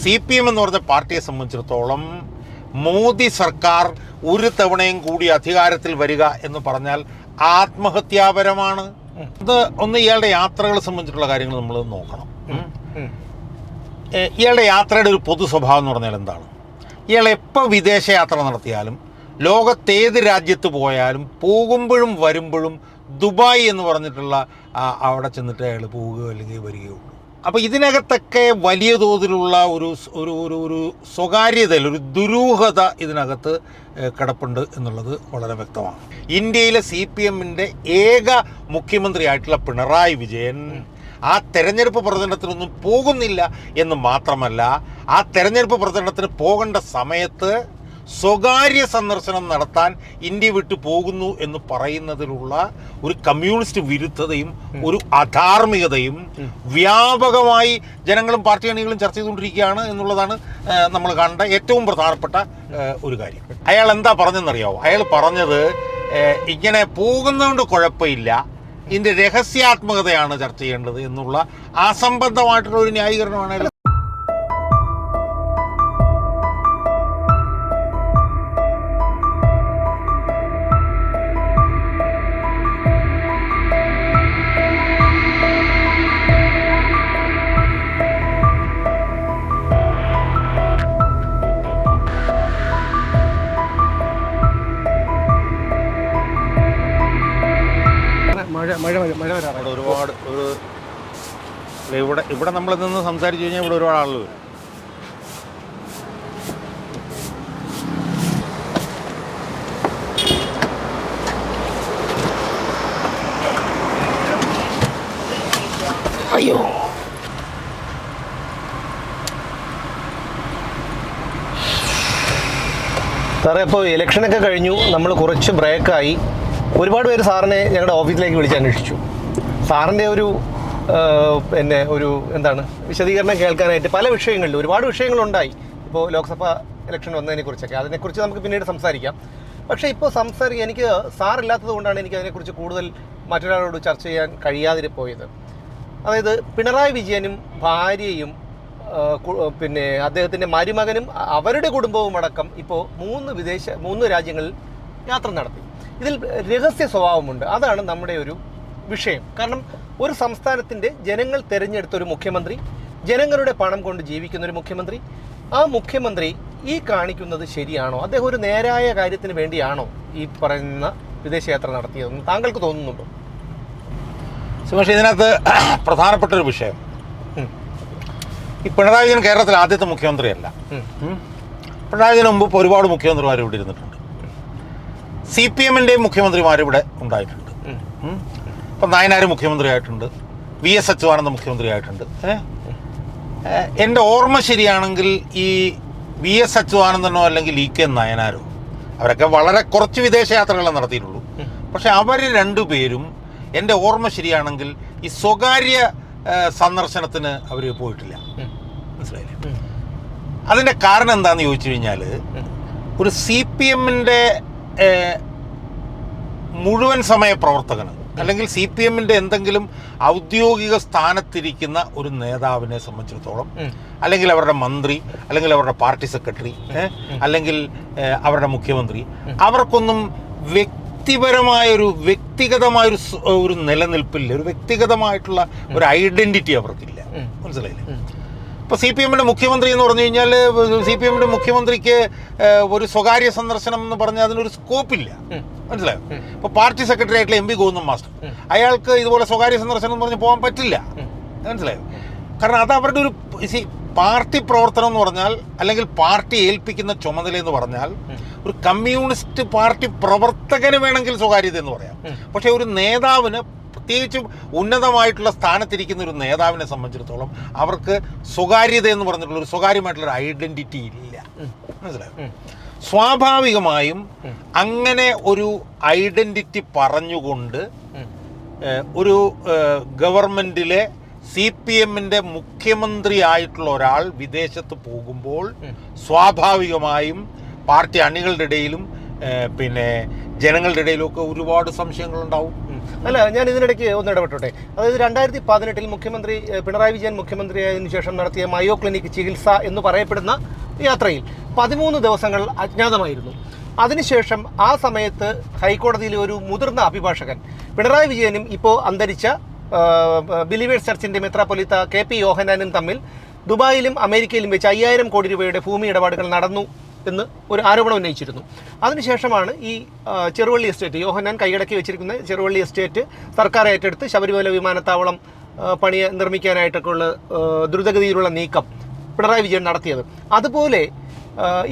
C P M എന്ന് പറഞ്ഞ പാർട്ടിയെ സംബന്ധിച്ചിടത്തോളം മോദി സർക്കാർ ഒരു തവണയും കൂടി അധികാരത്തിൽ വരിക എന്ന് പറഞ്ഞാൽ ആത്മഹത്യാപരമാണ്. അത് ഒന്ന് ഇയാളുടെ യാത്രകളെ സംബന്ധിച്ചിട്ടുള്ള കാര്യങ്ങൾ നമ്മൾ നോക്കണം. ഇയാളുടെ യാത്രയുടെ ഒരു പൊതു സ്വഭാവം എന്ന് പറഞ്ഞാൽ എന്താണ്? ഇയാൾ എപ്പോൾ വിദേശയാത്ര നടത്തിയാലും ലോകത്തേത് രാജ്യത്ത് പോയാലും പോകുമ്പോഴും വരുമ്പോഴും ദുബായ് എന്ന് പറഞ്ഞിട്ടുള്ള അവിടെ ചെന്നിട്ട് അയാൾ പോവുകയോ അല്ലെങ്കിൽ വരികയോ ഉള്ളൂ. അപ്പോൾ ഇതിനകത്തൊക്കെ വലിയ തോതിലുള്ള ഒരു ഒരു ഒരു ഒരു സ്വകാര്യതയിൽ ഒരു ദുരൂഹത ഇതിനകത്ത് കിടപ്പുണ്ട് എന്നുള്ളത് വളരെ വ്യക്തമാണ്. ഇന്ത്യയിലെ സി പി എമ്മിന്റെ ഏക മുഖ്യമന്ത്രിയായിട്ടുള്ള പിണറായി വിജയൻ ആ തെരഞ്ഞെടുപ്പ് പ്രചരണത്തിനൊന്നും പോകുന്നില്ല എന്ന് മാത്രമല്ല ആ തെരഞ്ഞെടുപ്പ് പ്രചരണത്തിന് പോകേണ്ട സമയത്ത് സ്വകാര്യ സന്ദർശനം നടത്താൻ ഇന്ത്യ വിട്ടു പോകുന്നു എന്ന് പറയുന്നതിലുള്ള ഒരു കമ്മ്യൂണിസ്റ്റ് വിരുദ്ധതയും ഒരു അധാർമികതയും വ്യാപകമായി ജനങ്ങളും പാർട്ടി അണികളും ചർച്ച ചെയ്തുകൊണ്ടിരിക്കുകയാണ് എന്നുള്ളതാണ് നമ്മൾ കണ്ട ഏറ്റവും പ്രധാനപ്പെട്ട ഒരു കാര്യം. അയാൾ എന്താ പറഞ്ഞെന്നറിയാവോ? അയാൾ പറഞ്ഞത് ഇങ്ങനെ പോകുന്നതുകൊണ്ട് കുഴപ്പമില്ല ഇതിന്റെ രഹസ്യാത്മകതയാണ് ചർച്ച ചെയ്യേണ്ടത് എന്നുള്ള അസംബന്ധമായിട്ടുള്ള ഒരു ന്യായീകരണമാണ് ഇവിടെ ഇവിടെ നമ്മൾ നിന്ന് സംസാരിച്ചു കഴിഞ്ഞാൽ ഇവിടെ ഒരുപാട് ആളുകൾ വരും. അയ്യോ. സാറേ അപ്പോൾ ഇലക്ഷനൊക്കെ കഴിഞ്ഞു. നമ്മൾ കുറച്ച് ബ്രേക്കായി ഒരുപാട് പേര് സാറിനെ ഞങ്ങളുടെ ഓഫീസിലേക്ക് വിളിച്ച് അന്വേഷിച്ചു. സാറിന്റെ ഒരു പിന്നെ ഒരു എന്താണ് വിശദീകരണം കേൾക്കാനായിട്ട് പല വിഷയങ്ങളിലും ഒരുപാട് വിഷയങ്ങളുണ്ടായി. ഇപ്പോൾ ലോക്സഭ ഇലക്ഷൻ വന്നതിനെ കുറിച്ചൊക്കെ. അതിനെക്കുറിച്ച് നമുക്ക് പിന്നീട് സംസാരിക്കാം. പക്ഷേ ഇപ്പോൾ സംസാരിക്കുക എനിക്ക് സാറില്ലാത്തത് കൊണ്ടാണ് എനിക്ക് അതിനെക്കുറിച്ച് കൂടുതൽ മറ്റൊരാളോട് ചർച്ച ചെയ്യാൻ കഴിയാതിരി പോയത് അതായത് പിണറായി വിജയനും ഭാര്യയും പിന്നെ അദ്ദേഹത്തിന്റെ മരുമകനും അവരുടെ കുടുംബവും അടക്കം ഇപ്പോൾ മൂന്ന് വിദേശ മൂന്ന് രാജ്യങ്ങളിൽ യാത്ര നടത്തി. ഇതിൽ രഹസ്യ സ്വഭാവമുണ്ട്. അതാണ് നമ്മുടെ ഒരു വിഷയം. കാരണം ഒരു സംസ്ഥാനത്തിന്റെ ജനങ്ങൾ തിരഞ്ഞെടുത്ത ഒരു മുഖ്യമന്ത്രി ജനങ്ങളുടെ പണം കൊണ്ട് ജീവിക്കുന്ന ഒരു മുഖ്യമന്ത്രി ആ മുഖ്യമന്ത്രി ഈ കാണിക്കുന്നത് ശരിയാണോ? അദ്ദേഹം ഒരു നേരായ കാര്യത്തിന് വേണ്ടിയാണോ ഈ പറയുന്ന വിദേശയാത്ര നടത്തിയതെന്ന് താങ്കൾക്ക് തോന്നുന്നുണ്ടോ? സുമേഷ് ഇതിനകത്ത് പ്രധാനപ്പെട്ട ഒരു വിഷയം. ഈ പിണറായി വിജയൻ കേരളത്തിലെ ആദ്യത്തെ മുഖ്യമന്ത്രിയല്ല. പിണറായി വിജയന് മുമ്പ് ഇപ്പോൾ ഒരുപാട് മുഖ്യമന്ത്രിമാർ ഇവിടെ ഇരുന്നിട്ടുണ്ട്. സി പി എമ്മിന്റെയും മുഖ്യമന്ത്രിമാർ ഇവിടെ ഉണ്ടായിട്ടുണ്ട്. ഇപ്പം നായനാർ മുഖ്യമന്ത്രിയായിട്ടുണ്ട് വി എസ് അച്യുതാനന്ദ മുഖ്യമന്ത്രിയായിട്ടുണ്ട് എന്റെ ഓർമ്മ ശരിയാണെങ്കിൽ ഈ വി എസ് അച്യുതാനന്ദനോ അല്ലെങ്കിൽ ഇ കെ നയനാരോ അവരൊക്കെ വളരെ കുറച്ച് വിദേശ യാത്രകളെ നടത്തിയിട്ടുള്ളൂ. പക്ഷെ അവർ രണ്ടുപേരും എന്റെ ഓർമ്മ ശരിയാണെങ്കിൽ ഈ സ്വകാര്യ സന്ദർശനത്തിന് അവർ പോയിട്ടില്ല. മനസ്സിലായില്ലേ അതിന്റെ കാരണം എന്താണെന്ന് ചോദിച്ചു കഴിഞ്ഞാൽ ഒരു സി പി എമ്മിന്റെ മുഴുവൻ സമയ പ്രവർത്തകന് അല്ലെങ്കിൽ സി പി എമ്മിന്റെ എന്തെങ്കിലും ഔദ്യോഗിക സ്ഥാനത്തിരിക്കുന്ന ഒരു നേതാവിനെ സംബന്ധിച്ചിടത്തോളം അല്ലെങ്കിൽ അവരുടെ മന്ത്രി അല്ലെങ്കിൽ അവരുടെ പാർട്ടി സെക്രട്ടറി അല്ലെങ്കിൽ അവരുടെ മുഖ്യമന്ത്രി അവർക്കൊന്നും വ്യക്തിപരമായ ഒരു വ്യക്തിഗതമായ ഒരു നിലനിൽപ്പില്ല. ഒരു വ്യക്തിഗതമായിട്ടുള്ള ഒരു ഐഡന്റിറ്റി അവർക്കില്ല. മനസ്സിലായില്ലേ. ഇപ്പോൾ സി പി എമ്മിന്റെ മുഖ്യമന്ത്രി എന്ന് പറഞ്ഞു കഴിഞ്ഞാൽ സി പി എമ്മിന്റെ മുഖ്യമന്ത്രിക്ക് ഒരു സ്വകാര്യ സന്ദർശനം എന്ന് പറഞ്ഞാൽ അതിനൊരു സ്കോപ്പില്ല. ഇല്ല മനസ്സിലായോ. ഇപ്പോൾ പാർട്ടി സെക്രട്ടറി ആയിട്ടുള്ള എം പി ഗോവിന്ദൻ മാസ്റ്റർ അയാൾക്ക് ഇതുപോലെ സ്വകാര്യ സന്ദർശനം എന്ന് പറഞ്ഞ് പോകാൻ പറ്റില്ല. മനസ്സിലായോ? കാരണം അത് അവരുടെ ഒരു സി പാർട്ടി പ്രവർത്തനം എന്ന് പറഞ്ഞാൽ അല്ലെങ്കിൽ പാർട്ടി ഏൽപ്പിക്കുന്ന ചുമതല എന്ന് പറഞ്ഞാൽ ഒരു കമ്മ്യൂണിസ്റ്റ് പാർട്ടി പ്രവർത്തകന് വേണമെങ്കിൽ സ്വകാര്യത എന്ന് പറയാം. പക്ഷേ ഒരു നേതാവിന് പ്രത്യേകിച്ചും ഉന്നതമായിട്ടുള്ള സ്ഥാനത്തിരിക്കുന്ന ഒരു നേതാവിനെ സംബന്ധിച്ചിടത്തോളം അവർക്ക് സ്വകാര്യത എന്ന് പറഞ്ഞിട്ടുള്ള ഒരു സ്വകാര്യമായിട്ടുള്ള ഒരു ഐഡന്റിറ്റി ഇല്ല. മനസ്സിലായോ? സ്വാഭാവികമായും അങ്ങനെ ഒരു ഐഡന്റിറ്റി പറഞ്ഞുകൊണ്ട്. ഒരു ഗവൺമെന്റിലെ സി പി എമ്മിന്റെ മുഖ്യമന്ത്രി ആയിട്ടുള്ള ഒരാൾ വിദേശത്ത് പോകുമ്പോൾ സ്വാഭാവികമായും പാർട്ടി അണികളുടെ ഇടയിലും പിന്നെ ജനങ്ങളുടെ ഇടയിലൊക്കെ ഒരുപാട് സംശയങ്ങളുണ്ടാവും. അല്ല ഞാൻ ഇതിനിടയ്ക്ക് ഒന്ന് ഇടപെട്ടോട്ടെ. അതായത് രണ്ടായിരത്തി പതിനെട്ടിൽ മുഖ്യമന്ത്രി പിണറായി വിജയൻ മുഖ്യമന്ത്രിയായതിനു ശേഷം നടത്തിയ മയോ ക്ലിനിക് ചികിത്സ എന്ന് പറയപ്പെടുന്ന യാത്രയിൽ പതിമൂന്ന് ദിവസങ്ങൾ അജ്ഞാതമായിരുന്നു. അതിനുശേഷം ആ സമയത്ത് ഹൈക്കോടതിയിലെ ഒരു മുതിർന്ന അഭിഭാഷകൻ പിണറായി വിജയനും ഇപ്പോൾ അന്തരിച്ച ബിലിവേഴ്സ് ചർച്ചിന്റെ മെത്രാപ്പൊലിത്ത കെ പി യോഹനാനും തമ്മിൽ ദുബായിലും അമേരിക്കയിലും വെച്ച് അയ്യായിരം കോടി രൂപയുടെ ഭൂമി ഇടപാടുകൾ നടന്നു. എന്ന് ഒരു ആരോപണം ഉന്നയിച്ചിരുന്നു. അതിനുശേഷമാണ് ഈ ചെറുവള്ളി എസ്റ്റേറ്റ് യോഹനാൻ കൈയടക്കി വെച്ചിരിക്കുന്ന ചെറുവള്ളി എസ്റ്റേറ്റ് സർക്കാർ ഏറ്റെടുത്ത് ശബരിമല വിമാനത്താവളം പണി നിർമ്മിക്കാനായിട്ടൊക്കെ ഉള്ള ആ, ദ്രുതഗതിയിലുള്ള നീക്കം പിണറായി വിജയൻ നടത്തിയത്. അതുപോലെ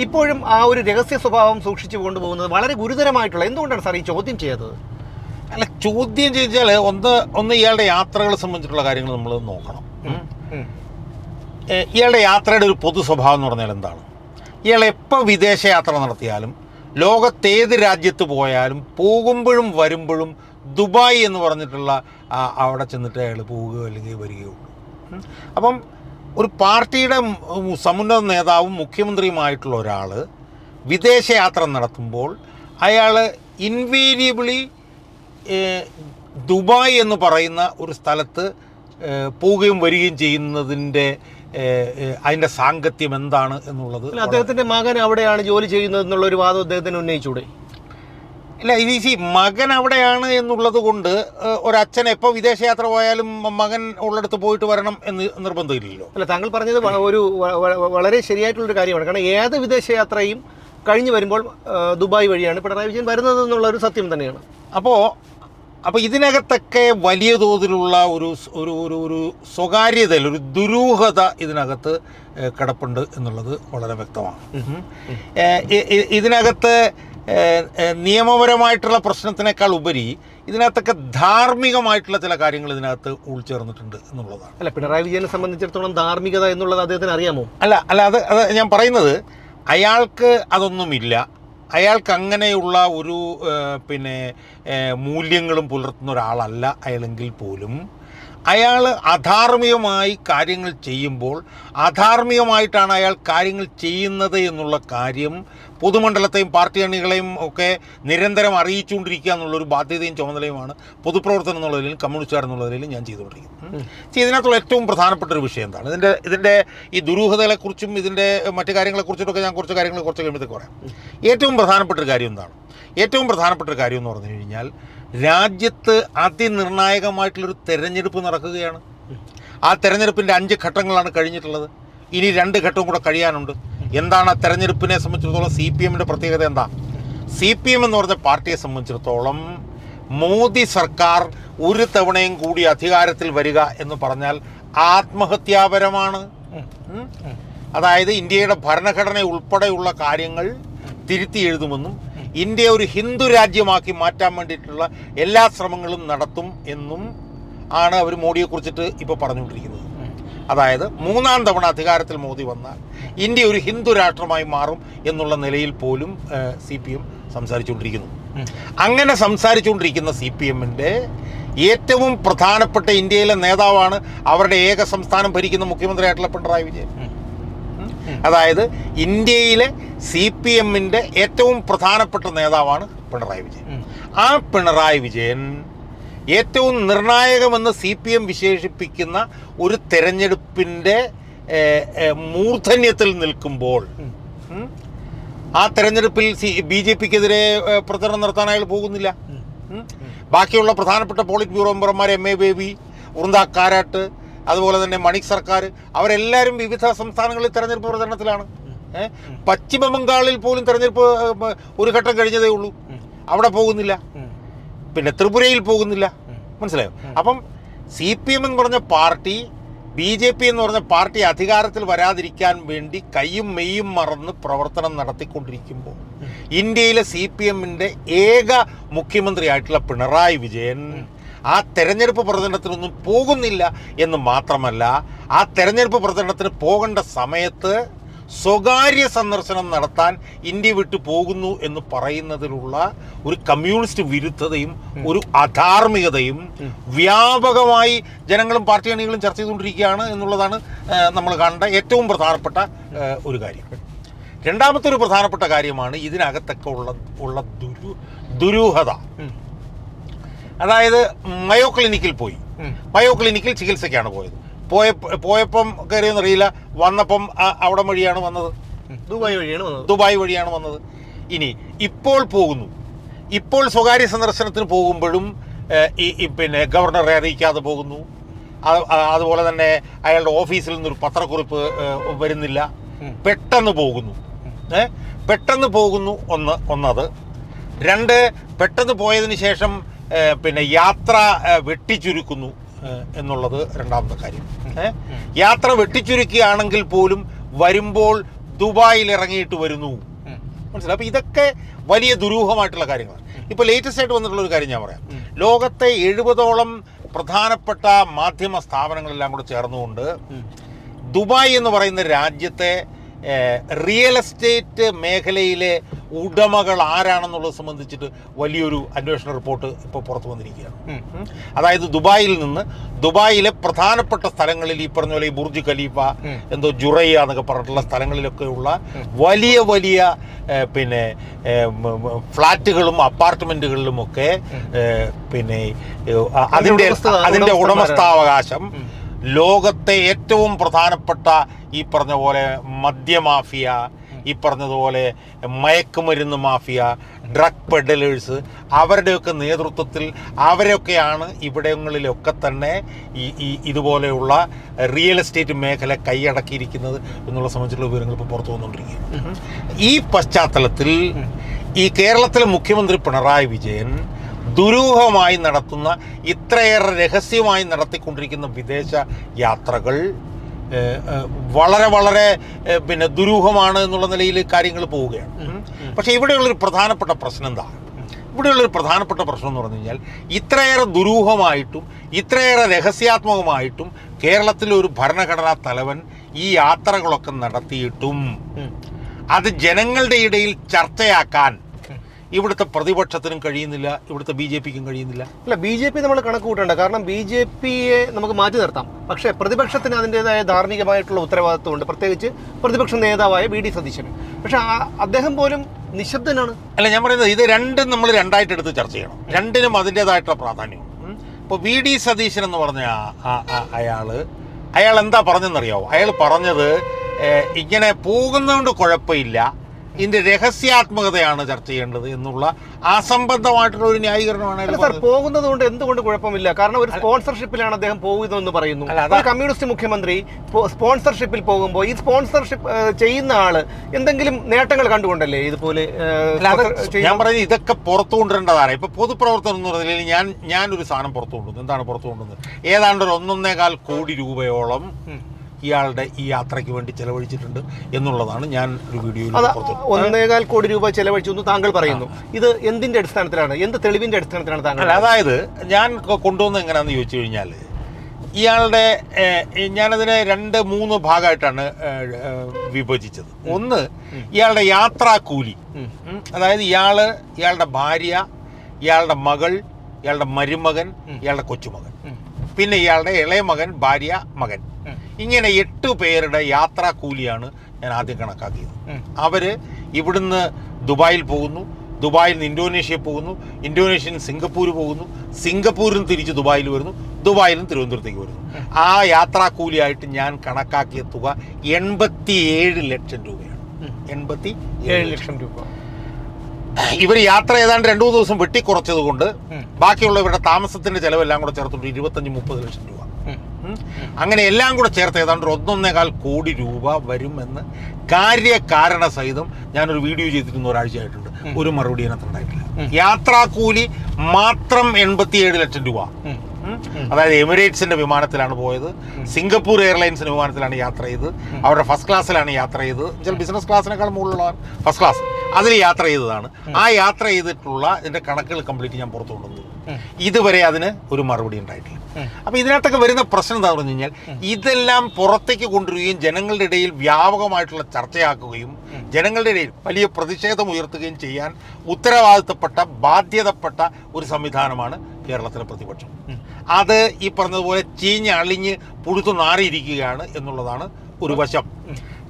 ഇപ്പോഴും ആ ഒരു രഹസ്യ സ്വഭാവം സൂക്ഷിച്ചു കൊണ്ടുപോകുന്നത് വളരെ ഗുരുതരമായിട്ടുള്ള എന്തുകൊണ്ടാണ് സാർ ഈ ചോദ്യം ചെയ്തത്? അല്ല ചോദ്യം ചോദിച്ചാൽ ഒന്ന് ഒന്ന് ഇയാളുടെ യാത്രകളെ സംബന്ധിച്ചിട്ടുള്ള കാര്യങ്ങൾ നമ്മൾ നോക്കണം. ഇയാളുടെ യാത്രയുടെ ഒരു പൊതു സ്വഭാവം എന്ന് പറഞ്ഞാൽ എന്താണ്? ഇയാൾ എപ്പോൾ വിദേശയാത്ര നടത്തിയാലും ലോകത്തേത് രാജ്യത്ത് പോയാലും പോകുമ്പോഴും വരുമ്പോഴും ദുബായ് എന്ന് പറഞ്ഞിട്ടുള്ള അവിടെ ചെന്നിട്ട് അയാൾ പോവുകയോ അല്ലെങ്കിൽ വരികയോ അപ്പം ഒരു പാർട്ടിയുടെ സമുന്നത നേതാവും മുഖ്യമന്ത്രിയുമായിട്ടുള്ള ഒരാൾ വിദേശയാത്ര നടത്തുമ്പോൾ അയാൾ ഇൻവേരിയബിളി ദുബായ് എന്ന് പറയുന്ന ഒരു സ്ഥലത്ത് പോവുകയും വരികയും ചെയ്യുന്നതിന്റെ അതിന്റെ സാങ്കത്യം എന്താണ് എന്നുള്ളത് അദ്ദേഹത്തിന്റെ മകൻ അവിടെയാണ് ജോലി ചെയ്യുന്നത് എന്നുള്ള ഒരു വാദം അദ്ദേഹത്തിന് ഉന്നയിച്ചൂടെ? അല്ല ഇത് ഈ മകൻ അവിടെയാണ് എന്നുള്ളത് കൊണ്ട് ഒരച്ഛൻ എപ്പോൾ വിദേശയാത്ര പോയാലും മകൻ ഉള്ളിടത്ത് പോയിട്ട് വരണം എന്ന് നിർബന്ധമില്ലല്ലോ. അല്ല താങ്കൾ പറഞ്ഞത് ഒരു വളരെ ശരിയായിട്ടുള്ളൊരു കാര്യമാണ്. കാരണം ഏത് വിദേശയാത്രയും കഴിഞ്ഞു വരുമ്പോൾ ദുബായ് വഴിയാണ് പിണറായി വിജയൻ വരുന്നത് എന്നുള്ള ഒരു സത്യം തന്നെയാണ്. അപ്പോൾ അപ്പോൾ ഇതിനകത്തൊക്കെ വലിയ തോതിലുള്ള ഒരു ഒരു ഒരു ഒരു സ്വകാര്യത ഒരു ദുരൂഹത ഇതിനകത്ത് കിടപ്പുണ്ട് എന്നുള്ളത് വളരെ വ്യക്തമാണ്. ഇതിനകത്ത് നിയമപരമായിട്ടുള്ള പ്രശ്നത്തിനേക്കാൾ ഉപരി ഇതിനകത്തൊക്കെ ധാർമ്മികമായിട്ടുള്ള ചില കാര്യങ്ങൾ ഇതിനകത്ത് ഉൾച്ചേർന്നിട്ടുണ്ട് എന്നുള്ളതാണ്. അല്ല പിണറായി വിജയനെ സംബന്ധിച്ചിടത്തോളം ധാർമ്മികത എന്നുള്ളത് അദ്ദേഹത്തിന് അറിയാമോ? അല്ല അല്ല അത് അത് ഞാൻ പറയുന്നത് അയാൾക്ക് അതൊന്നുമില്ല. അയാൾക്ക് അങ്ങനെയുള്ള ഒരു പിന്നെ മൂല്യങ്ങളും പുലർത്തുന്ന ഒരാളല്ല അയാളെങ്കിൽ പോലും. അയാൾ അധാർമ്മികമായി കാര്യങ്ങൾ ചെയ്യുമ്പോൾ അധാർമ്മികമായിട്ടാണ് അയാൾ കാര്യങ്ങൾ ചെയ്യുന്നത് എന്നുള്ള കാര്യം പൊതുമണ്ഡലത്തെയും പാർട്ടി അണികളെയും ഒക്കെ നിരന്തരം അറിയിച്ചുകൊണ്ടിരിക്കുക എന്നുള്ളൊരു ബാധ്യതയും ചുമതലയുമാണ് പൊതുപ്രവർത്തനം എന്നുള്ളതിലും കമ്മ്യൂണിസ്റ്റുകാർ എന്നുള്ളതിലും ഞാൻ ചെയ്തുകൊണ്ടിരിക്കുന്നത്. ഇതിനകത്തുള്ള ഏറ്റവും പ്രധാനപ്പെട്ട ഒരു വിഷയം എന്താണ്? ഇതിന്റെ ഇതിന്റെ ഈ ദുരൂഹതകളെക്കുറിച്ചും ഇതിന്റെ മറ്റു കാര്യങ്ങളെക്കുറിച്ചിട്ടൊക്കെ ഞാൻ കുറച്ച് കാര്യങ്ങൾ കുറച്ച് കഴിയുമ്പോഴത്തേക്ക് പറയാം. ഏറ്റവും പ്രധാനപ്പെട്ട ഒരു കാര്യം എന്താണ്? ഏറ്റവും പ്രധാനപ്പെട്ട ഒരു കാര്യം എന്ന് പറഞ്ഞു കഴിഞ്ഞാൽ രാജ്യത്ത് അതിനിർണായകമായിട്ടുള്ളൊരു തെരഞ്ഞെടുപ്പ് നടക്കുകയാണ്. ആ തെരഞ്ഞെടുപ്പിന്റെ അഞ്ച് ഘട്ടങ്ങളാണ് കഴിഞ്ഞിട്ടുള്ളത്. ഇനി രണ്ട് ഘട്ടവും കൂടെ കഴിയാനുണ്ട്. എന്താണ് ആ തെരഞ്ഞെടുപ്പിനെ സംബന്ധിച്ചിടത്തോളം സി പി എമ്മിന്റെ പ്രത്യേകത എന്താ? സി പി എം എന്ന് പറഞ്ഞ പാർട്ടിയെ സംബന്ധിച്ചിടത്തോളം മോദി സർക്കാർ ഒരു തവണയും കൂടി അധികാരത്തിൽ വരിക എന്ന് പറഞ്ഞാൽ ആത്മഹത്യാപരമാണ്. അതായത് ഇന്ത്യയുടെ ഭരണഘടന ഉൾപ്പെടെയുള്ള കാര്യങ്ങൾ തിരുത്തി എഴുതുമെന്നും ഇന്ത്യ ഒരു ഹിന്ദു രാജ്യമാക്കി മാറ്റാൻ വേണ്ടിയിട്ടുള്ള എല്ലാ ശ്രമങ്ങളും നടത്തും എന്നും ആണ് അവർ മോഡിയെ കുറിച്ചിട്ട് ഇപ്പോൾ പറഞ്ഞുകൊണ്ടിരിക്കുന്നത്. അതായത് മൂന്നാം തവണ അധികാരത്തിൽ മോദി വന്നാൽ ഇന്ത്യ ഒരു ഹിന്ദു രാഷ്ട്രമായി മാറും എന്നുള്ള നിലയിൽ പോലും സി പി എം സംസാരിച്ചുകൊണ്ടിരിക്കുന്നു. അങ്ങനെ സംസാരിച്ചുകൊണ്ടിരിക്കുന്ന സി പി എമ്മിന്റെ ഏറ്റവും പ്രധാനപ്പെട്ട ഇന്ത്യയിലെ നേതാവാണ് അവരുടെ ഏക സംസ്ഥാനം ഭരിക്കുന്ന മുഖ്യമന്ത്രിയായിട്ടുള്ള പിണറായി വിജയൻ. അതായത് ഇന്ത്യയിലെ സി പി എമ്മിന്റെ ഏറ്റവും പ്രധാനപ്പെട്ട നേതാവാണ് പിണറായി വിജയൻ. ആ പിണറായി വിജയൻ ഏറ്റവും നിർണായകമെന്ന് സി പി എം വിശേഷിപ്പിക്കുന്ന ഒരു തെരഞ്ഞെടുപ്പിന്റെ മൂർധന്യത്തിൽ നിൽക്കുമ്പോൾ ആ തെരഞ്ഞെടുപ്പിൽ സി ബി ജെ പിക്കെതിരെ പ്രചരണം നടത്താൻ അയാൾ പോകുന്നില്ല. ബാക്കിയുള്ള പ്രധാനപ്പെട്ട പോളിറ്റ് ബ്യൂറോ മെമ്പർമാർ എം എ ബേബി വൃന്ദ കാരാട്ട് അതുപോലെ തന്നെ മണിക് സർക്കാർ അവരെല്ലാവരും വിവിധ സംസ്ഥാനങ്ങളിൽ തെരഞ്ഞെടുപ്പ് പ്രചരണത്തിലാണ്. പശ്ചിമ ബംഗാളിൽ പോലും തെരഞ്ഞെടുപ്പ് ഒരു ഘട്ടം കഴിഞ്ഞതേ ഉള്ളൂ. അവിടെ പോകുന്നില്ല. പിന്നെ ത്രിപുരയിൽ പോകുന്നില്ല. മനസ്സിലായോ? അപ്പം സി പി എം എന്ന് പറഞ്ഞ പാർട്ടി ബി ജെ പി എന്ന് പറഞ്ഞ പാർട്ടി അധികാരത്തിൽ വരാതിരിക്കാൻ വേണ്ടി കൈയും മെയ്യും മറന്ന് പ്രവർത്തനം നടത്തിക്കൊണ്ടിരിക്കുമ്പോൾ ഇന്ത്യയിലെ സി പി എമ്മിന്റെ ഏക മുഖ്യമന്ത്രിയായിട്ടുള്ള പിണറായി വിജയൻ ആ തെരഞ്ഞെടുപ്പ് പ്രചരണത്തിനൊന്നും പോകുന്നില്ല എന്ന് മാത്രമല്ല ആ തെരഞ്ഞെടുപ്പ് പ്രചരണത്തിന് പോകേണ്ട സമയത്ത് സ്വകാര്യ സന്ദർശനം നടത്താൻ ഇന്ത്യ വിട്ടു പോകുന്നു എന്ന് പറയുന്നതിലുള്ള ഒരു കമ്മ്യൂണിസ്റ്റ് വിരുദ്ധതയും ഒരു അധാർമികതയും വ്യാപകമായി ജനങ്ങളും പാർട്ടി അണികളും ചർച്ച ചെയ്തുകൊണ്ടിരിക്കുകയാണ് എന്നുള്ളതാണ് നമ്മൾ കണ്ട ഏറ്റവും പ്രധാനപ്പെട്ട ഒരു കാര്യം. രണ്ടാമത്തെ ഒരു പ്രധാനപ്പെട്ട കാര്യമാണ് ഇതിനകത്തൊക്കെ ഉള്ള ഉള്ള ദുരു ദുരൂഹത. അതായത് മയോ ക്ലിനിക്കിൽ പോയി. മയോ ക്ലിനിക്കിൽ ചികിത്സയ്ക്കാണ് പോയത്. പോയ പോയപ്പം കയറിയെന്ന് അറിയില്ല. വന്നപ്പം അവിടെ വഴിയാണ് വന്നത്. ദുബായ് വഴിയാണ് വന്നത്. ദുബായ് വഴിയാണ് വന്നത്. ഇനി ഇപ്പോൾ പോകുന്നു. ഇപ്പോൾ സ്വകാര്യ സന്ദർശനത്തിന് പോകുമ്പോഴും ഈ പിന്നെ ഗവർണറെ അറിയിക്കാതെ പോകുന്നു. അതുപോലെ തന്നെ അയാളുടെ ഓഫീസിൽ നിന്നൊരു പത്രക്കുറിപ്പ് വരുന്നില്ല. പെട്ടെന്ന് പോകുന്നു. പെട്ടെന്ന് പോകുന്നു ഒന്ന് ഒന്നത്. രണ്ട് പെട്ടെന്ന് പോയതിന് ശേഷം പിന്നെ യാത്ര വെട്ടിച്ചുരുക്കുന്നു എന്നുള്ളത് രണ്ടാമത്തെ കാര്യം. യാത്ര വെട്ടിച്ചുരുക്കുകയാണെങ്കിൽ പോലും വരുമ്പോൾ ദുബായിൽ ഇറങ്ങിയിട്ട് വരുന്നു. മനസ്സിലായി? അപ്പോൾ ഇതൊക്കെ വലിയ ദുരൂഹമായിട്ടുള്ള കാര്യങ്ങളാണ്. ഇപ്പോൾ ലേറ്റസ്റ്റ് ആയിട്ട് വന്നിട്ടുള്ള ഒരു കാര്യം ഞാൻ പറയാം. ലോകത്തെ എഴുപതോളം പ്രധാനപ്പെട്ട മാധ്യമ സ്ഥാപനങ്ങളെല്ലാം കൂടെ ചേർന്നുകൊണ്ട് ദുബായ് എന്ന് പറയുന്ന രാജ്യത്തെ റിയൽ എസ്റ്റേറ്റ് മേഖലയിലെ ഉടമകൾ ആരാണെന്നുള്ളത് സംബന്ധിച്ചിട്ട് വലിയൊരു അന്വേഷണ റിപ്പോർട്ട് ഇപ്പോൾ പുറത്തു വന്നിരിക്കുകയാണ്. അതായത് ദുബായിൽ നിന്ന് ദുബായിലെ പ്രധാനപ്പെട്ട സ്ഥലങ്ങളിൽ ഈ പറഞ്ഞ പോലെ ഈ ബുർജ് ഖലീഫ എന്തോ ജുറയ്യ എന്നൊക്കെ പറഞ്ഞിട്ടുള്ള സ്ഥലങ്ങളിലൊക്കെയുള്ള വലിയ വലിയ പിന്നെ ഫ്ലാറ്റുകളും അപ്പാർട്ട്മെന്റുകളിലുമൊക്കെ പിന്നെ അതിന്റെ അതിന്റെ ഉടമസ്ഥാവകാശം. ലോകത്തെ ഏറ്റവും പ്രധാനപ്പെട്ട ഈ പറഞ്ഞ പോലെ മദ്യമാഫിയ ഈ പറഞ്ഞതുപോലെ മയക്കുമരുന്ന് മാഫിയ ഡ്രഗ് പെഡലേഴ്സ് അവരുടെയൊക്കെ നേതൃത്വത്തിൽ അവരൊക്കെയാണ് ഇവിടങ്ങളിലൊക്കെ തന്നെ ഈ ഈ ഇതുപോലെയുള്ള റിയൽ എസ്റ്റേറ്റ് മേഖല കൈയടക്കിയിരിക്കുന്നത് എന്നുള്ള സംബന്ധിച്ചുള്ള വിവരങ്ങൾ ഇപ്പോൾ പുറത്തു വന്നുകൊണ്ടിരിക്കുകയാണ്. ഈ പശ്ചാത്തലത്തിൽ ഈ കേരളത്തിലെ മുഖ്യമന്ത്രി പിണറായി വിജയൻ ദുരൂഹമായി നടത്തുന്ന ഇത്രയേറെ രഹസ്യമായി നടത്തിക്കൊണ്ടിരിക്കുന്ന വിദേശ യാത്രകൾ വളരെ വളരെ പിന്നെ ദുരൂഹമാണ് എന്നുള്ള നിലയിൽ കാര്യങ്ങൾ പോവുകയാണ്. പക്ഷെ പക്ഷേ ഇവിടെയുള്ളൊരു പ്രധാനപ്പെട്ട പ്രശ്നം എന്താ? ഇവിടെയുള്ളൊരു പ്രധാനപ്പെട്ട പ്രശ്നം എന്ന് പറഞ്ഞു കഴിഞ്ഞാൽ ഇത്രയേറെ ദുരൂഹമായിട്ടും ഇത്രയേറെ രഹസ്യാത്മകമായിട്ടും കേരളത്തിലെ ഒരു ഭരണഘടനാ തലവൻ ഈ യാത്രകളൊക്കെ നടത്തിയിട്ടും അത് ജനങ്ങളുടെ ഇടയിൽ ചർച്ചയാക്കാൻ ഇവിടുത്തെ പ്രതിപക്ഷത്തിനും കഴിയുന്നില്ല ഇവിടുത്തെ ബി ജെ പിക്കും കഴിയുന്നില്ല. അല്ല ബി ജെ പി നമ്മൾ കണക്ക് കൂട്ടേണ്ട. കാരണം ബി ജെ പിയെ നമുക്ക് മാറ്റി നിർത്താം. പക്ഷേ പ്രതിപക്ഷത്തിന് അതിന്റെതായ ധാർമ്മികമായിട്ടുള്ള ഉത്തരവാദിത്വമുണ്ട്. പ്രത്യേകിച്ച് പ്രതിപക്ഷ നേതാവായ വി ഡി സതീശന്. പക്ഷെ ആ- അദ്ദേഹം പോലും നിശബ്ദനാണ്. അല്ല ഞാൻ പറയുന്നത് ഇത് രണ്ടും നമ്മൾ രണ്ടായിട്ട് എടുത്ത് ചർച്ച ചെയ്യണം. രണ്ടിനും അതിന്റെതായിട്ടുള്ള പ്രാധാന്യം. ഇപ്പോൾ വി ഡി സതീശൻ എന്ന് പറഞ്ഞ അയാൾ അയാൾ എന്താ പറഞ്ഞെന്നറിയാവോ? അയാൾ പറഞ്ഞത് ഇങ്ങനെ പോകുന്നതുകൊണ്ട് കുഴപ്പമില്ല. ഇതിന്റെ രഹസ്യാത്മകതയാണ് ചർച്ച ചെയ്യേണ്ടത് എന്നുള്ള അസംബന്ധമായിട്ടുള്ള ഒരു ന്യായീകരണമാണ് സാർ പോകുന്നത് കൊണ്ട് എന്തുകൊണ്ട് കുഴപ്പമില്ല? കാരണം ഒരു സ്പോൺസർഷിപ്പിലാണ് അദ്ദേഹം പോകുന്നതെന്ന് പറയുന്നു. കമ്മ്യൂണിസ്റ്റ് മുഖ്യമന്ത്രി സ്പോൺസർഷിപ്പിൽ പോകുമ്പോൾ ഈ സ്പോൺസർഷിപ്പ് ചെയ്യുന്ന ആൾ എന്തെങ്കിലും നേട്ടങ്ങൾ കണ്ടുകൊണ്ടല്ലേ ഇതുപോലെ? ഞാൻ പറയുന്നത് ഇതൊക്കെ പുറത്തു കൊണ്ടുവരേണ്ടതാണ്. ഇപ്പൊ പൊതുപ്രവർത്തനം എന്ന് പറഞ്ഞാൽ ഞാൻ ഒരു സാധനം പുറത്തു കൊണ്ടുവന്നു. എന്താണ് പുറത്തു കൊണ്ടുവന്നത്? ഏതാണ്ട് ഒരു ഒന്നൊന്നേകാൽ കോടി രൂപയോളം. ഇയാളുടെ ഈ യാത്രയ്ക്ക് വേണ്ടി ചെലവഴിച്ചിട്ടുണ്ട് എന്നുള്ളതാണ് ഞാൻ ഒരു വീഡിയോയിൽ ഒന്നേകാൽ കോടി രൂപ ചെലവഴിച്ചു എന്ന് താങ്കൾ പറയുന്നു. ഇത് എന്തിന്റെ അടിസ്ഥാനത്തിലാണ്? എന്ത് തെളിവിന്റെ അടിസ്ഥാനത്തിലാണ് താങ്കൾ അതായത് ഞാൻ കൊണ്ടുവന്നത് എങ്ങനെയാണെന്ന് ചോദിച്ചു കഴിഞ്ഞാൽ ഇയാളുടെ ഞാനതിനെ രണ്ട് മൂന്ന് ഭാഗമായിട്ടാണ് വിഭജിച്ചത്. ഒന്ന് ഇയാളുടെ യാത്രാക്കൂലി. അതായത് ഇയാൾ ഇയാളുടെ ഭാര്യ ഇയാളുടെ മകൾ ഇയാളുടെ മരുമകൻ ഇയാളുടെ കൊച്ചുമകൻ. പിന്നെ ഇയാളുടെ ഇളയ മകൻ ഭാര്യ മകൻ. ഇങ്ങനെ എട്ട് പേരുടെ യാത്രാ കൂലിയാണ് ഞാൻ ആദ്യം കണക്കാക്കിയത്. അവർ അവർ ഇവിടുന്ന് ദുബായിൽ പോകുന്നു ദുബായിൽ നിന്ന് ഇന്തോനേഷ്യ പോകുന്നു ഇന്തോനേഷ്യയിൽ സിംഗപ്പൂർ പോകുന്നു സിംഗപ്പൂരിൽ നിന്ന് തിരിച്ച് ദുബായിൽ വരുന്നു ദുബായിൽ നിന്ന് തിരുവനന്തപുരത്തേക്ക് വരുന്നു. ആ യാത്രാ കൂലിയായിട്ട് ഞാൻ കണക്കാക്കിയ തുക എൺപത്തിയേഴ് ലക്ഷം രൂപയാണ്. എൺപത്തി ഏഴ് ലക്ഷം. രൂപ. ഇവർ യാത്ര ഏതാണ്ട് രണ്ടു മൂന്ന് ദിവസം വെട്ടിക്കുറച്ചത് കൊണ്ട് ബാക്കിയുള്ളവരുടെ താമസത്തിന്റെ ചെലവെല്ലാം കൂടെ ചേർത്തുകൊണ്ട് ഇരുപത്തഞ്ച് മുപ്പത് ലക്ഷം രൂപ. അങ്ങനെ എല്ലാം കൂടെ ചേർത്ത് ഏതാണ്ട് ഒരു ഒന്നൊന്നേകാൽ കോടി രൂപ വരുമെന്ന് കാര്യകാരണ സഹിതം ഞാനൊരു വീഡിയോ ചെയ്തിരുന്ന ഒരാഴ്ചയായിട്ടുണ്ട്. ഒരു മറുപടി അതിനകത്ത് ഉണ്ടായിട്ടില്ല. യാത്രാക്കൂലി മാത്രം എൺപത്തിയേഴ് ലക്ഷം രൂപ. അതായത് എമിറേറ്റ്സിന്റെ വിമാനത്തിലാണ് പോയത്. സിംഗപ്പൂർ എയർലൈൻസിന്റെ വിമാനത്തിലാണ് യാത്ര ചെയ്തത്. അവരുടെ ഫസ്റ്റ് ക്ലാസ്സിലാണ് യാത്ര ചെയ്തത്. ചില ബിസിനസ് ക്ലാസ്സിനേക്കാൾ മുകളിലുള്ള ഫസ്റ്റ് ക്ലാസ്. അതിൽ യാത്ര ചെയ്തതാണ്. ആ യാത്ര ചെയ്തിട്ടുള്ള ഇതിന്റെ കണക്കുകൾ കംപ്ലീറ്റ് ഞാൻ പുറത്തു കൊണ്ടുവന്നു. ഉം. ഇതുവരെ അതിന് ഒരു മറുപടി ഉണ്ടായിട്ടില്ല. അപ്പോൾ അപ്പൊ ഇതിനകത്തൊക്കെ വരുന്ന പ്രശ്നം എന്താ പറഞ്ഞു കഴിഞ്ഞാൽ ഇതെല്ലാം പുറത്തേക്ക് കൊണ്ടുവരികയും ജനങ്ങളുടെ ഇടയിൽ വ്യാപകമായിട്ടുള്ള ചർച്ചയാക്കുകയും ജനങ്ങളുടെ ഇടയിൽ വലിയ പ്രതിഷേധം ഉയർത്തുകയും ചെയ്യാൻ ഉത്തരവാദിത്തപ്പെട്ട ബാധ്യതപ്പെട്ട ഒരു സംവിധാനമാണ് കേരളത്തിലെ പ്രതിപക്ഷം. അത് ഈ പറഞ്ഞതുപോലെ ചീഞ്ഞ് അളിഞ്ഞ് പുഴുത്തു നാറിയിരിക്കുകയാണ് എന്നുള്ളതാണ് ഒരു വശം.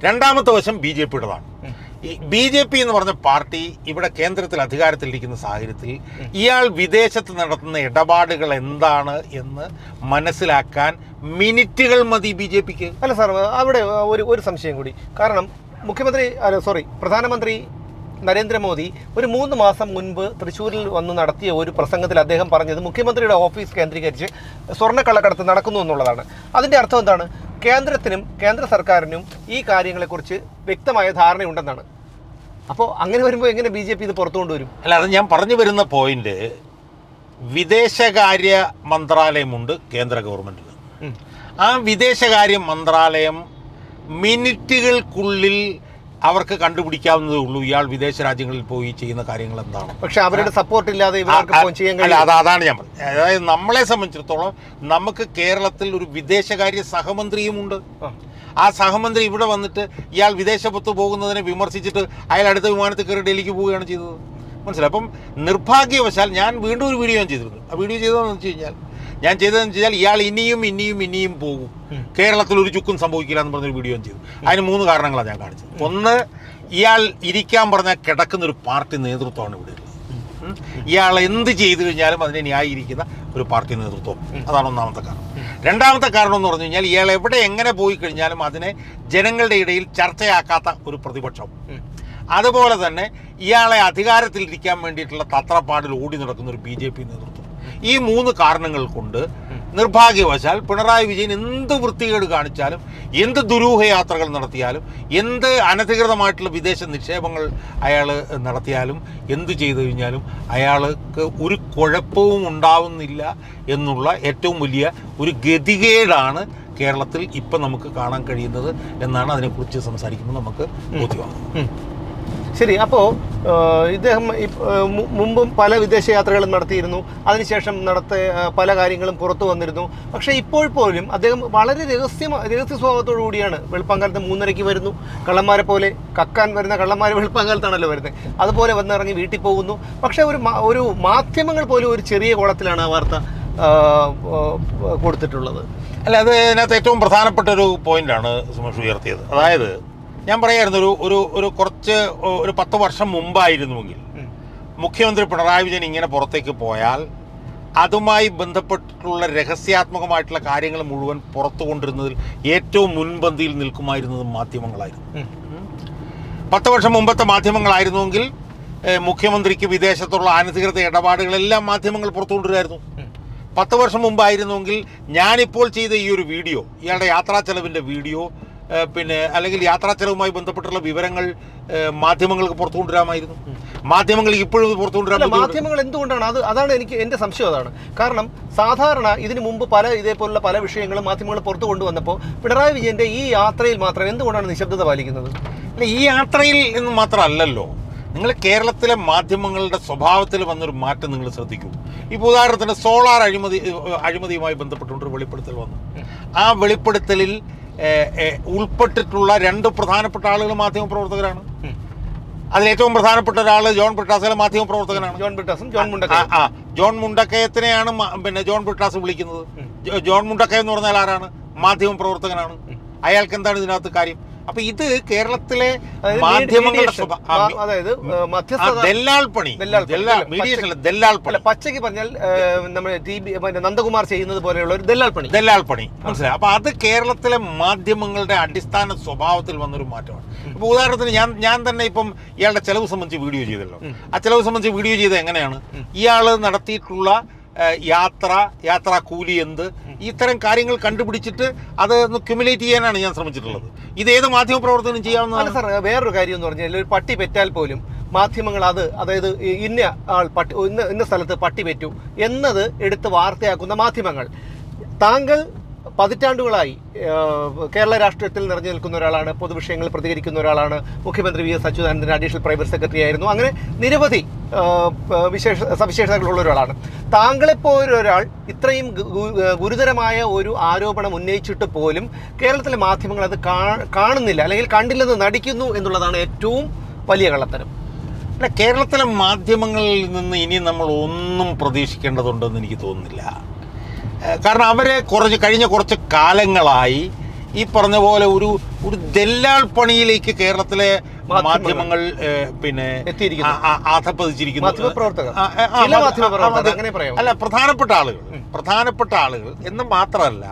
രണ്ടാമത്തെ വശം ബി ജെ പിയുടേതാണ്. ബി ജെ പി എന്ന് പറഞ്ഞ പാർട്ടി ഇവിടെ കേന്ദ്രത്തിൽ അധികാരത്തിലിരിക്കുന്ന സാഹചര്യത്തിൽ ഇയാൾ വിദേശത്ത് നടത്തുന്ന ഇടപാടുകൾ എന്താണ് എന്ന് മനസ്സിലാക്കാൻ മിനിറ്റുകൾ മതി ബി ജെ പിക്ക്. അല്ല സാർ അവിടെ ഒരു ഒരു സംശയം കൂടി. കാരണം മുഖ്യമന്ത്രി അല്ല സോറി പ്രധാനമന്ത്രി നരേന്ദ്രമോദി ഒരു മൂന്ന് മാസം മുൻപ് തൃശ്ശൂരിൽ വന്ന് നടത്തിയ ഒരു പ്രസംഗത്തിൽ അദ്ദേഹം പറഞ്ഞത് മുഖ്യമന്ത്രിയുടെ ഓഫീസ് കേന്ദ്രീകരിച്ച് സ്വർണക്കള്ളക്കടത്ത് നടക്കുന്നു എന്നുള്ളതാണ്. അതിന്റെ അർത്ഥം എന്താണ്? കേന്ദ്രത്തിനും കേന്ദ്ര സർക്കാരിനും ഈ കാര്യങ്ങളെക്കുറിച്ച് വ്യക്തമായ ധാരണയുണ്ടെന്നാണ്. അപ്പോൾ അങ്ങനെ വരുമ്പോൾ എങ്ങനെ ബി ജെ പി ഇത് പുറത്തു കൊണ്ടുവരും? അല്ല അത് ഞാൻ പറഞ്ഞു വരുന്ന പോയിന്റ് വിദേശകാര്യ മന്ത്രാലയമുണ്ട് കേന്ദ്ര ഗവൺമെന്റിന് ആ വിദേശകാര്യ മന്ത്രാലയം മിനിറ്റുകൾക്കുള്ളിൽ അവർക്ക് കണ്ടുപിടിക്കാവുന്നതേ ഉള്ളൂ. ഇയാൾ വിദേശ രാജ്യങ്ങളിൽ പോയി ചെയ്യുന്ന കാര്യങ്ങൾ എന്താണ് പക്ഷെ അവരുടെ സപ്പോർട്ട് ഇല്ലാതെ അല്ല അത് അതാണ് ഞാൻ പറഞ്ഞത്. അതായത് നമ്മളെ സംബന്ധിച്ചിടത്തോളം നമുക്ക് കേരളത്തിൽ ഒരു വിദേശകാര്യ സഹമന്ത്രിയുമുണ്ട്. ആ. സഹമന്ത്രി ഇവിടെ വന്നിട്ട് ഇയാൾ വിദേശത്ത് പോകുന്നതിനെ വിമർശിച്ചിട്ട് അയാൾ അടുത്ത വിമാനത്തിൽ കയറി ഡൽഹിക്ക് പോവുകയാണ് ചെയ്തത്. മനസ്സിലായി? അപ്പം നിർഭാഗ്യവശാൽ ഞാൻ വീണ്ടും ഒരു വീഡിയോ ഞാൻ ചെയ്തിരുന്നു ആ വീഡിയോ ചെയ്തതെന്ന് വെച്ച് കഴിഞ്ഞാൽ ഞാൻ ചെയ്തതെന്ന് വെച്ചാൽ ഇയാൾ ഇനിയും ഇനിയും ഇനിയും പോകും. കേരളത്തിൽ ഒരു ചുക്കും സംഭവിക്കില്ല എന്ന് പറഞ്ഞൊരു വീഡിയോ ചെയ്തു. അതിന് മൂന്ന് കാരണങ്ങളാണ് ഞാൻ കാണിച്ചത്. ഒന്ന് ഇയാൾ ഇരിക്കാൻ പറഞ്ഞാൽ കിടക്കുന്ന ഒരു പാർട്ടി നേതൃത്വമാണ് ഇവിടെ ഉള്ളത്. ഇയാൾ എന്ത് ചെയ്തു കഴിഞ്ഞാലും അതിനെ ന്യായീകരിക്കുന്ന ഒരു പാർട്ടി നേതൃത്വം. അതാണ് ഒന്നാമത്തെ കാരണം. രണ്ടാമത്തെ കാരണം എന്ന് പറഞ്ഞു കഴിഞ്ഞാൽ ഇയാൾ എവിടെ എങ്ങനെ പോയി കഴിഞ്ഞാലും അതിനെ ജനങ്ങളുടെ ഇടയിൽ ചർച്ചയാക്കാത്ത ഒരു പ്രതിപക്ഷം. അതുപോലെ തന്നെ ഇയാളെ അധികാരത്തിലിരിക്കാൻ വേണ്ടിയിട്ടുള്ള തത്രപ്പാടിൽ ഓടി നടക്കുന്ന ഒരു ബി ജെ പി നേതൃത്വം. ഈ മൂന്ന് കാരണങ്ങൾ കൊണ്ട് നിർഭാഗ്യവശാൽ പിണറായി വിജയൻ എന്ത് വൃത്തികേട് കാണിച്ചാലും എന്ത് ദുരൂഹ യാത്രകൾ നടത്തിയാലും എന്ത് അനധികൃതമായിട്ടുള്ള വിദേശ നിക്ഷേപങ്ങൾ അയാൾ നടത്തിയാലും എന്ത് ചെയ്തു കഴിഞ്ഞാലും അയാൾക്ക് ഒരു കുഴപ്പവും ഉണ്ടാവുന്നില്ല എന്നുള്ള ഏറ്റവും വലിയ ഒരു ഗതികേടാണ് കേരളത്തിൽ ഇപ്പം നമുക്ക് കാണാൻ കഴിയുന്നത് എന്നാണ് അതിനെക്കുറിച്ച് സംസാരിക്കുമ്പോൾ നമുക്ക് ബോധ്യമാകുന്നത്. ശരി അപ്പോൾ ഇദ്ദേഹം മുമ്പും പല വിദേശ യാത്രകളും നടത്തിയിരുന്നു. അതിനുശേഷം നടത്ത പല കാര്യങ്ങളും പുറത്തു വന്നിരുന്നു. പക്ഷേ ഇപ്പോൾ പോലും അദ്ദേഹം വളരെ രഹസ്യ രഹസ്യ സ്വഭാവത്തോടു കൂടിയാണ് വെളുപ്പാങ്കാലത്ത് മൂന്നരയ്ക്ക് വരുന്നു. കള്ളന്മാരെ പോലെ കക്കാൻ വരുന്ന കള്ളന്മാർ വെളുപ്പാങ്കാലത്താണല്ലോ വരുന്നത്. അതുപോലെ വന്നിറങ്ങി വീട്ടിൽ പോകുന്നു. പക്ഷേ ഒരു ഒരു മാധ്യമങ്ങൾ പോലും ഒരു ചെറിയ കോളത്തിലാണ് ആ വാർത്ത കൊടുത്തിട്ടുള്ളത്. അല്ല അത് ഇതിനകത്ത് ഏറ്റവും പ്രധാനപ്പെട്ട ഒരു പോയിന്റാണ് സുമേഷ് ഉയർത്തിയത്. അതായത് ഞാൻ പറയായിരുന്നു ഒരു ഒരു ഒരു കുറച്ച് ഒരു പത്ത് വർഷം മുമ്പായിരുന്നുവെങ്കിൽ മുഖ്യമന്ത്രി പിണറായി വിജയൻ ഇങ്ങനെ പുറത്തേക്ക് പോയാൽ അതുമായി ബന്ധപ്പെട്ടിട്ടുള്ള രഹസ്യാത്മകമായിട്ടുള്ള കാര്യങ്ങൾ മുഴുവൻ പുറത്തു കൊണ്ടിരുന്നതിൽ ഏറ്റവും മുൻപന്തിയിൽ നിൽക്കുമായിരുന്നത് മാധ്യമങ്ങളായിരുന്നു. പത്ത് വർഷം മുമ്പത്തെ മാധ്യമങ്ങളായിരുന്നുവെങ്കിൽ മുഖ്യമന്ത്രിക്ക് വിദേശത്തുള്ള അനധികൃത ഇടപാടുകളെല്ലാം മാധ്യമങ്ങൾ പുറത്തു കൊണ്ടുവരുമായിരുന്നു ഉം. പത്ത് വർഷം മുമ്പായിരുന്നുവെങ്കിൽ ഞാനിപ്പോൾ ചെയ്ത ഈ ഒരു വീഡിയോ ഇയാളുടെ യാത്രാ ചെലവിന്റെ വീഡിയോ പിന്നെ അല്ലെങ്കിൽ യാത്രാ ചെലവുമായി ബന്ധപ്പെട്ടുള്ള വിവരങ്ങൾ മാധ്യമങ്ങൾക്ക് പുറത്തു കൊണ്ടുവരാമായിരുന്നു. മാധ്യമങ്ങൾ ഇപ്പോഴും പുറത്തു കൊണ്ടുവരാൻ മാധ്യമങ്ങൾ എന്തുകൊണ്ടാണ്? അത് അതാണ് എനിക്ക് എന്റെ സംശയം അതാണ്. കാരണം സാധാരണ ഇതിനു മുമ്പ് പല ഇതേപോലുള്ള പല വിഷയങ്ങളും മാധ്യമങ്ങൾ പുറത്തു കൊണ്ടുവന്നപ്പോൾ പിണറായി വിജയന്റെ ഈ യാത്രയിൽ മാത്രം എന്തുകൊണ്ടാണ് നിശബ്ദത പാലിക്കുന്നത്? അല്ല ഈ യാത്രയിൽ എന്ന് മാത്രമല്ലല്ലോ. നിങ്ങൾ കേരളത്തിലെ മാധ്യമങ്ങളുടെ സ്വഭാവത്തിൽ വന്നൊരു മാറ്റം നിങ്ങൾ ശ്രദ്ധിക്കൂ. ഇപ്പോൾ ഉദാഹരണത്തിന് സോളാർ അഴിമതി അഴിമതിയുമായി ബന്ധപ്പെട്ടുകൊണ്ടൊരു വെളിപ്പെടുത്തൽ വന്നു. ആ വെളിപ്പെടുത്തലിൽ ഉൾപ്പെട്ടിട്ടുള്ള രണ്ട് പ്രധാനപ്പെട്ട ആളുകൾ മാധ്യമ പ്രവർത്തകരാണ്. അതിലേറ്റവും അതിൽ ഏറ്റവും പ്രധാനപ്പെട്ട ഒരാൾ ജോൺ ബ്രിട്ടാസിലെ മാധ്യമ പ്രവർത്തകനാണ്. John ബ്രിട്ടാസും John മുണ്ടക്കയ. മുണ്ടക്ക ആ. ജോൺ മുണ്ടക്കയത്തിനെയാണ് പിന്നെ ജോൺ ബ്രിട്ടാസ് വിളിക്കുന്നത്. ജോൺ മുണ്ടക്കയം എന്ന് പറഞ്ഞാൽ ആരാണ്? മാധ്യമ പ്രവർത്തകനാണ്. അയാൾക്ക് എന്താണ് ഇതിനകത്ത് കാര്യം? അപ്പൊ ഇത് കേരളത്തിലെ മാധ്യമങ്ങളുടെ അതായത് പച്ചയ്ക്ക് പറഞ്ഞാൽ നമ്മുടെ ടി ബി നന്ദകുമാർ ചെയ്യുന്നത് പോലെയുള്ള ഒരു ദല്ലാൾ പണി. ദല്ലാൾ പണി. മനസ്സിലായി? അപ്പൊ അത് കേരളത്തിലെ മാധ്യമങ്ങളുടെ അടിസ്ഥാന സ്വഭാവത്തിൽ വന്നൊരു മാറ്റമാണ്. ഇപ്പൊ ഉദാഹരണത്തിന് ഞാൻ ഞാൻ തന്നെ ഇപ്പം ഇയാളുടെ ചെലവ് സംബന്ധിച്ച് വീഡിയോ ചെയ്തല്ലോ. ആ ചെലവ് സംബന്ധിച്ച് വീഡിയോ ചെയ്ത് എങ്ങനെയാണ്? ഇയാൾ നടത്തിയിട്ടുള്ള യാത്ര യാത്രാ കൂലി എന്ത്? ഇത്തരം കാര്യങ്ങൾ കണ്ടുപിടിച്ചിട്ട് അത് ഒന്ന് ക്യുമുലേറ്റ് ചെയ്യാനാണ് ഞാൻ ശ്രമിച്ചിട്ടുള്ളത്. ഇത് ഏത് മാധ്യമ പ്രവർത്തനം ചെയ്യാവുന്നതാണ്? സാർ വേറൊരു കാര്യം എന്ന് പറഞ്ഞാൽ ഒരു പട്ടി പെറ്റാൽ പോലും മാധ്യമങ്ങൾ അത് അതായത് ഇന്ന ആൾ പട്ടി ഇന്ന ഇന്ന സ്ഥലത്ത് പട്ടി പെറ്റു എന്നത് എടുത്ത് വാർത്തയാക്കുന്ന മാധ്യമങ്ങൾ. താങ്കൾ പതിറ്റാണ്ടുകളായി കേരള രാഷ്ട്രീയത്തിൽ നിറഞ്ഞു നിൽക്കുന്ന ഒരാളാണ് പൊതുവിഷയങ്ങളിൽ പ്രതികരിക്കുന്ന ഒരാളാണ്. മുഖ്യമന്ത്രി V S Achuthanandan additional private secretary ആയിരുന്നു. അങ്ങനെ നിരവധി വിശേഷ സവിശേഷതകളുള്ള ഒരാളാണ്. താങ്കളെപ്പോലൊരാൾ ഇത്രയും ഗുരുതരമായ ഒരു ആരോപണം ഉന്നയിച്ചിട്ട് പോലും കേരളത്തിലെ മാധ്യമങ്ങൾ അത് കാണുന്നില്ല അല്ലെങ്കിൽ കണ്ടില്ലെന്ന് നടിക്കുന്നു എന്നുള്ളതാണ് ഏറ്റവും വലിയ കള്ളത്തരം. അല്ല കേരളത്തിലെ മാധ്യമങ്ങളിൽ നിന്ന് ഇനി നമ്മൾ ഒന്നും പ്രതീക്ഷിക്കേണ്ടതുണ്ടെന്ന് എനിക്ക് തോന്നുന്നില്ല. കാരണം അവരെ കുറച്ച് കഴിഞ്ഞ കുറച്ച് കാലങ്ങളായി ഈ പറഞ്ഞ പോലെ ഒരു ഒരു ദല്ലാൾ പണിയിലേക്ക് കേരളത്തിലെ മാധ്യമങ്ങൾ. പിന്നെ? അല്ല പ്രധാനപ്പെട്ട ആളുകൾ പ്രധാനപ്പെട്ട ആളുകൾ എന്ന് മാത്രമല്ല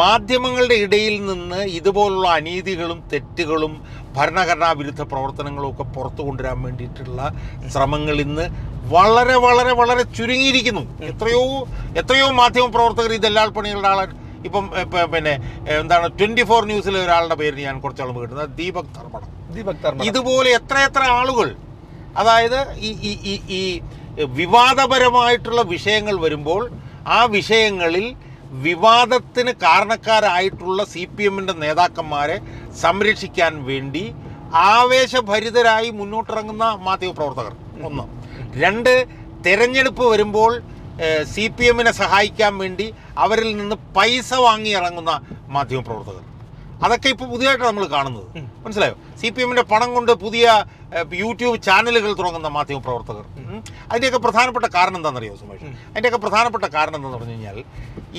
മാധ്യമങ്ങളുടെ ഇടയിൽ നിന്ന് ഇതുപോലുള്ള അനീതികളും തെറ്റുകളും ഭരണഘടനാ വിരുദ്ധ പ്രവർത്തനങ്ങളും ഒക്കെ പുറത്തു കൊണ്ടുവരാൻ വേണ്ടിയിട്ടുള്ള ശ്രമങ്ങൾ ഇന്ന് വളരെ വളരെ വളരെ ചുരുങ്ങിയിരിക്കുന്നു. എത്രയോ എത്രയോ മാധ്യമ പ്രവർത്തകർ ഈ ദല്ലാൾ പണികളുടെ ആളെ ഇപ്പം പിന്നെ എന്താണ് ട്വന്റി ഫോർ ന്യൂസിലെ ഒരാളുടെ പേര് ഞാൻ കുറച്ചാൾ കേട്ടത്. ദീപക് ധർമ്മടം ദീപക് തർമ്മ ഇതുപോലെ എത്ര എത്ര ആളുകൾ അതായത് ഈ ഈ ഈ ഈ വിവാദപരമായിട്ടുള്ള വിഷയങ്ങൾ വരുമ്പോൾ ആ വിഷയങ്ങളിൽ വിവാദത്തിന് കാരണക്കാരായിട്ടുള്ള സി പി എമ്മിന്റെ നേതാക്കന്മാരെ സംരക്ഷിക്കാൻ വേണ്ടി ആവേശഭരിതരായി മുന്നോട്ടിറങ്ങുന്ന മാധ്യമപ്രവർത്തകർ ഒന്ന്. രണ്ട് തെരഞ്ഞെടുപ്പ് വരുമ്പോൾ സി പി എമ്മിനെ സഹായിക്കാൻ വേണ്ടി അവരിൽ നിന്ന് പൈസ വാങ്ങി ഇറങ്ങുന്ന മാധ്യമപ്രവർത്തകർ അതൊക്കെ ഇപ്പോൾ പുതിയതായിട്ട് നമ്മൾ കാണുന്നത്. മനസ്സിലായോ? സി പി എമ്മിന്റെ പണം കൊണ്ട് പുതിയ യൂട്യൂബ് ചാനലുകൾ തുടങ്ങുന്ന മാധ്യമ പ്രവർത്തകർ. അതിന്റെയൊക്കെ പ്രധാനപ്പെട്ട കാരണം എന്താണെന്നറിയോ സുമേഷ്? അതിന്റെയൊക്കെ പ്രധാനപ്പെട്ട കാരണം എന്താണെന്ന് പറഞ്ഞു കഴിഞ്ഞാൽ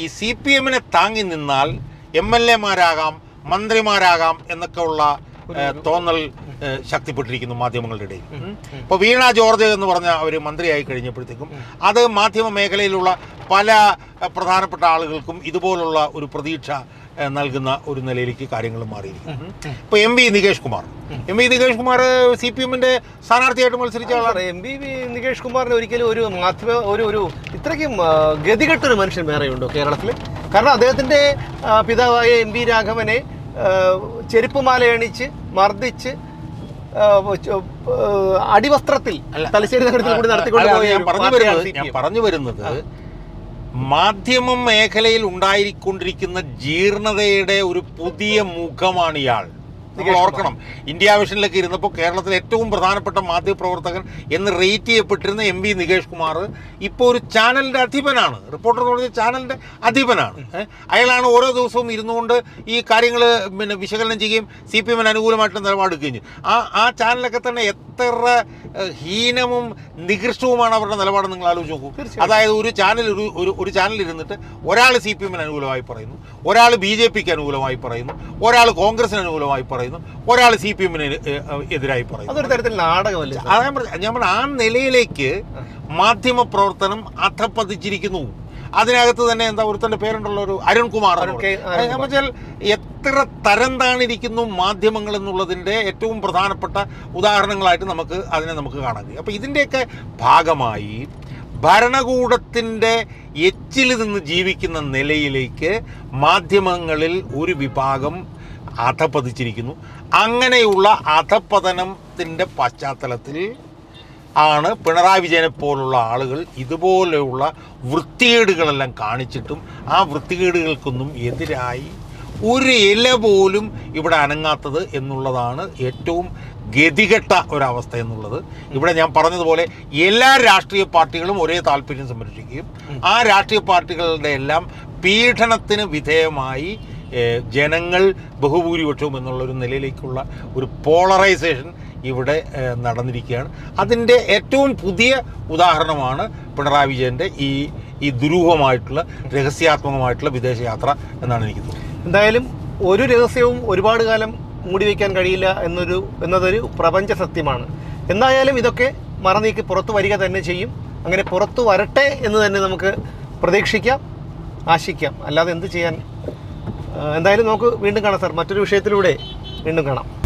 ഈ സി പി എമ്മിനെ താങ്ങി നിന്നാൽ എം എൽ എമാരാകാം മന്ത്രിമാരാകാം എന്നൊക്കെ ഉള്ള തോന്നൽ ശക്തിപ്പെട്ടിരിക്കുന്നു മാധ്യമങ്ങളുടെ ഇടയിൽ. ഇപ്പോൾ വീണ ജോർജ് എന്ന് പറഞ്ഞ അവർ മന്ത്രിയായി കഴിഞ്ഞപ്പോഴത്തേക്കും അത് മാധ്യമ മേഖലയിലുള്ള പല പ്രധാനപ്പെട്ട ആളുകൾക്കും ഇതുപോലുള്ള ഒരു പ്രതീക്ഷ നൽകുന്ന ഒരു നിലയിലേക്ക് കാര്യങ്ങൾ മാറിയിരിക്കും ഇപ്പോൾ M V Nikesh Kumar. M V Nikesh Kumar C P എമ്മിന്റെ സ്ഥാനാർത്ഥിയായിട്ട് മത്സരിച്ച ആളാണ്. എം വി നികേഷ് കുമാറിന് ഒരിക്കലും ഒരു മാധ്യമ ഒരു ഒരു ഇത്രയ്ക്കും ഗതികെട്ടൊരു മനുഷ്യൻ വേറെയുണ്ടോ കേരളത്തിൽ കാരണം അദ്ദേഹത്തിന്റെ പിതാവായ എം വി രാഘവനെ ചെരുപ്പ് ചെരുപ്പുമാല അണിച്ച് മർദ്ദിച്ച് അടിവസ്ത്രത്തിൽ തലശ്ശേരി നഗരത്തിൽ കൂടി നടത്തിക്കൊണ്ട് ഞാൻ പറഞ്ഞു വരുന്നത് ഞാൻ CPM. പറഞ്ഞു വരുന്നത് മാധ്യമ മേഖലയിൽ ഉണ്ടായിക്കൊണ്ടിരിക്കുന്ന ജീർണതയുടെ ഒരു പുതിയ മുഖമാണ് ഇയാൾ. നമ്മൾ ഓർക്കണം. ഇന്ത്യ വിഷനിലൊക്കെ ഇരുന്നപ്പോൾ കേരളത്തിലെ ഏറ്റവും പ്രധാനപ്പെട്ട മാധ്യമപ്രവർത്തകൻ എന്ന് റേറ്റ് ചെയ്യപ്പെട്ടിരുന്ന എം വി നികേഷ് കുമാർ ഇപ്പോൾ ഒരു ചാനലിന്റെ അധിപനാണ്. റിപ്പോർട്ടർ എന്ന് പറഞ്ഞ ചാനലിന്റെ അധിപനാണ്. അയാളാണ് ഓരോ ദിവസവും ഇരുന്നുകൊണ്ട് ഈ കാര്യങ്ങൾ പിന്നെ വിശകലനം ചെയ്യുകയും സി പി എമ്മിന് അനുകൂലമായിട്ട് നിലപാടെടുക്കുകയും ചെയ്യും. ആ ആ ചാനലൊക്കെ തന്നെ എത്ര ഹീനവും നികൃഷ്ടവുമാണ് അവരുടെ നിലപാട് നിങ്ങൾ ആലോചിച്ച് നോക്കൂ. അതായത് ഒരു ചാനൽ ഒരു ഒരു ഒരു ചാനൽ ഇരുന്നിട്ട് ഒരാൾ സി പി എമ്മിന് അനുകൂലമായി പറയുന്നു ഒരാൾ ബി ജെ പിക്ക് അനുകൂലമായി പറയുന്നു ഒരാൾ കോൺഗ്രസിന് അനുകൂലമായി പറയുന്നു. ഒരാൾ സി പി എമ്മിന് എതിരായി പറയുന്നു. അതൊരു തരത്തിൽ നാടകമല്ല സാർ? അതാ ഞാൻ പറഞ്ഞത്. ഞാൻ ആ നിലയിലേക്ക് മാധ്യമ പ്രവർത്തനം അധപ്പതിച്ചിരിക്കുന്നു. അതിനകത്ത് തന്നെ എന്താ ഒരുത്തന്റെ പേരുണ്ടല്ലോ ഒരു അരുൺകുമാർ വെച്ചാൽ എത്ര തരം താണിരിക്കുന്നു മാധ്യമങ്ങൾ എന്നുള്ളതിന്റെ ഏറ്റവും പ്രധാനപ്പെട്ട ഉദാഹരണങ്ങളായിട്ട് നമുക്ക് അതിനെ നമുക്ക് കാണാൻ കഴിയും. അപ്പോൾ ഇതിന്റെയൊക്കെ ഭാഗമായി ഭരണകൂടത്തിന്റെ എച്ചിൽ നിന്ന് ജീവിക്കുന്ന നിലയിലേക്ക് മാധ്യമങ്ങളിൽ ഒരു വിഭാഗം അധപ്പതിച്ചിരിക്കുന്നു അങ്ങനെയുള്ള അധപ്പതനത്തിന്റെ പശ്ചാത്തലത്തിൽ ആണ് പിണറായി വിജയനെ പോലുള്ള ആളുകൾ ഇതുപോലെയുള്ള വൃത്തികേടുകളെല്ലാം കാണിച്ചിട്ടും ആ വൃത്തികേടുകൾക്കൊന്നും എതിരായി ഒരു ഇല പോലും ഇവിടെ അനങ്ങാത്തത് എന്നുള്ളതാണ് ഏറ്റവും ഗതികെട്ട ഒരവസ്ഥ എന്നുള്ളത്. ഇവിടെ ഞാൻ പറഞ്ഞതുപോലെ എല്ലാ രാഷ്ട്രീയ പാർട്ടികളും ഒരേ താല്പര്യം സംരക്ഷിക്കുകയും ആ രാഷ്ട്രീയ പാർട്ടികളുടെ എല്ലാം പീഡനത്തിന് വിധേയമായി ജനങ്ങൾ ബഹുഭൂരിപക്ഷവും എന്നുള്ളൊരു നിലയിലേക്കുള്ള ഒരു പോളറൈസേഷൻ ഇവിടെ നടന്നിരിക്കുകയാണ്. അതിന്റെ ഏറ്റവും പുതിയ ഉദാഹരണമാണ് പിണറായി വിജയന്റെ ഈ ഈ ദുരൂഹമായിട്ടുള്ള രഹസ്യാത്മകമായിട്ടുള്ള വിദേശയാത്ര എന്നാണ് എനിക്ക് തോന്നുന്നത്. എന്തായാലും ഒരു രഹസ്യവും ഒരുപാട് കാലം മൂടി വയ്ക്കാൻ കഴിയില്ല എന്നൊരു എന്നതൊരു പ്രപഞ്ച സത്യമാണ്. എന്തായാലും ഇതൊക്കെ മറന്നീക്ക് പുറത്തു വരിക തന്നെ ചെയ്യും. അങ്ങനെ പുറത്തു വരട്ടെ എന്ന് തന്നെ നമുക്ക് പ്രതീക്ഷിക്കാം ആശിക്കാം. അല്ലാതെ എന്ത് ചെയ്യാൻ എന്തായാലും നമുക്ക് വീണ്ടും കാണാം സാർ. മറ്റൊരു വിഷയത്തിലൂടെ വീണ്ടും കാണാം.